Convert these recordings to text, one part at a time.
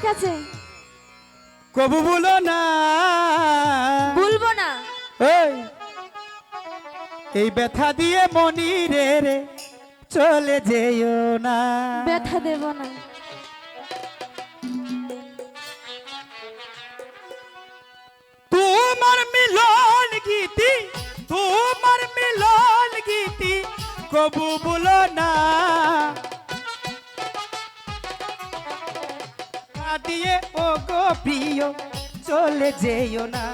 ঠিক আছে। কবু বলো না। বলব না। ওই এই ব্যথা দিয়ে মনি রে রে চলে যেও না। ব্যথা দেব না। তোমার মিলন গীতি তোমার মিলন গীতি কবু বলো না। দিয়ে ও গো প্রিয়, চলে যেও না।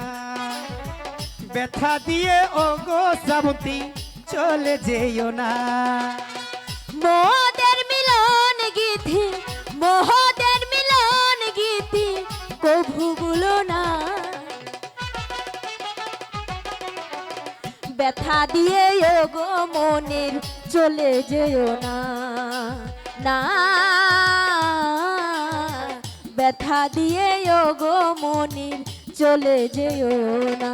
ব্যথা দিয়ে ও গো শ্রাবন্তী চলে যেও না। মোদের মিলন গীতি, মোহদের মিলন গীতি, কভু বলো না। ব্যথা দিয়ে ও গো মনের, চলে যেও না। না ব্যথা দিয়ে গো মনির চলে যেও না।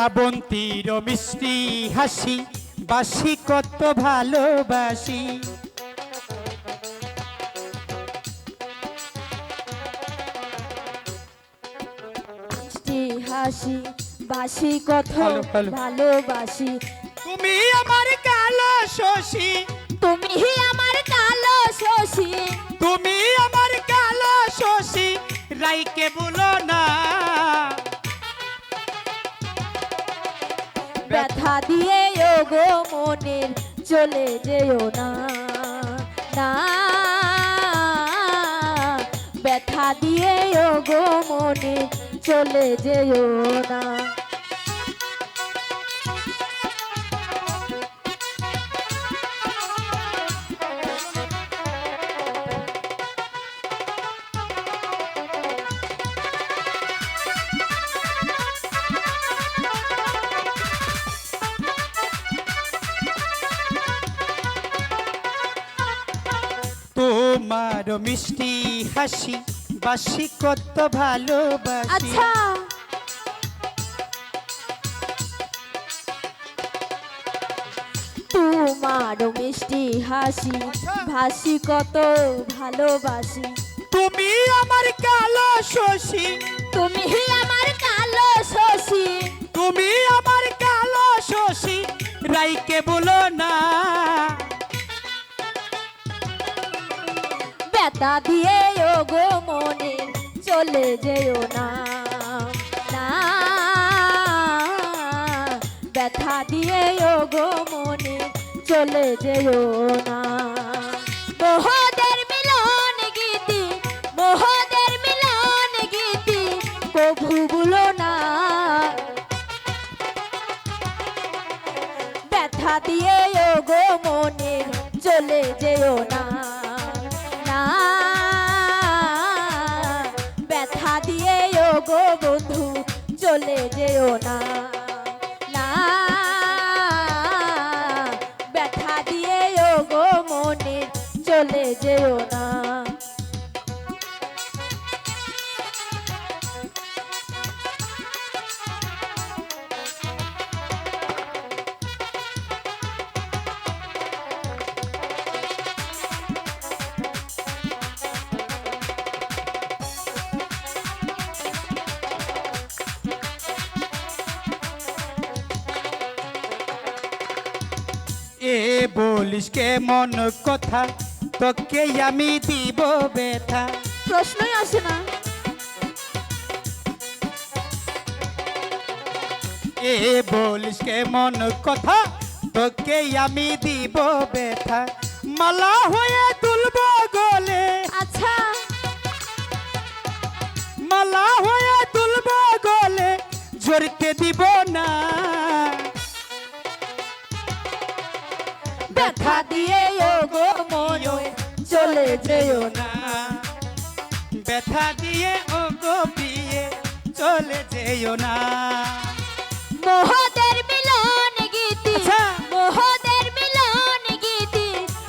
শ্রাবন্তীর মিষ্টি হাসি বাসি কত ভালোবাসি। মিষ্টি হাসি বাসি কত ভালো, ভালো। ভালোবাসি। তুমি আমার কালো শশী। তুমি আমার কালো শশী। তুমি আমার কালো শশী। রাইকে বলো না। ব্যথা দিয়ে ও গো মনের চলে যেও না। না, ব্যথা দিয়ে ও গো মনে চলে যেও না। তোমার মিষ্টি হাসি বাসি কত ভালোবাসি। আচ্ছা। তোমার মিষ্টি হাসি ভাসি কত ভালোবাসি। তুমি আমার কালো শশী। তুমি আমার কালো শশী। তুমি আমার কালো শশী। রাইকে বলো না। ব্যথা দিয়ে ও গো মনে চলে যেও না। না, ব্যথা দিয়ে ও গো মনে চলে যেও না। মোহদের মিলন গীতি মোহদের মিলন গীতি, কভু বলো না। ব্যথা দিয়ে ও গো মনে চলে যেও না। যেও না। না ব্যথা দিয়ে ও গো মনে চলে যেও না। বলিস কে মন কথা? তোকে আমি দিব ব্যথা। প্রশ্নই আসে না। এ বলিস কে মন কথা? তোকে আমি দিব ব্যথা। মালা হয়ে তুলব গলে। আচ্ছা। মালা হয়ে তুলব গলে। জড়তে দিব যেও না। ব্যথা দিয়ে ও গোপিয়ে চলে যেও না। মোহদের মিলন গীতি আচ্ছা। মোহদের মিলন গীতি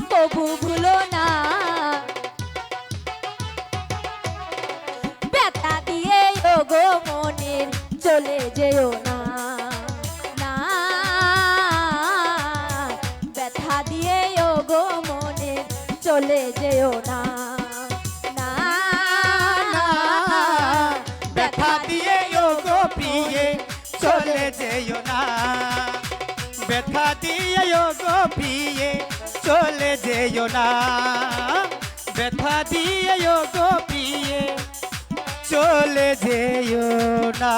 প্রভু ভুলো না। ব্যথা দিয়ে ও গো মনের চলে যেও না। চলে যেও না। ব্যথা দিয়ে গো প্রিয়ে চলে যেও না। ব্যথা দিয়ে গো প্রিয়ে চলে যেও না। ব্যথা দিয়ে গো প্রিয়ে চলে যেও না।